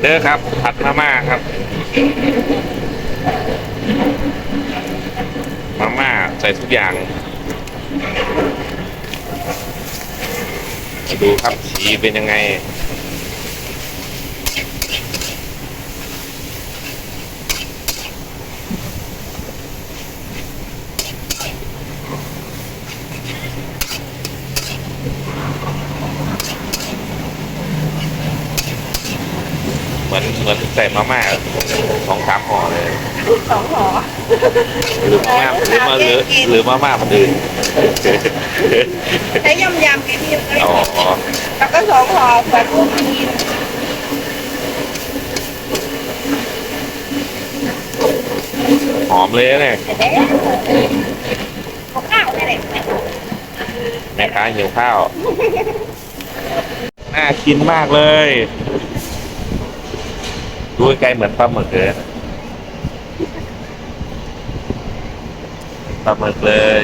เด้อครับ ผัดมาม่าครับ มาม่าใส่ทุกอย่างดูครับสีเป็นยังไง เหมือนเหมือนใส่มาม่าสองสามห่อเลยสองห่อหรือมาม่าหรือมาหรือหรือมาม่าคนอื่นใช้ยำยำไงพี่อ๋อแล้วก็สองห่อแบบพวกนี้หอมเลยนะเนี่ยเด็ดข้าวนี่แหละแม่ค้าหิวข้าว น่ากินมากเลย ดูไกลเหมือนปลาหมึกเลยปลาหมึกเลย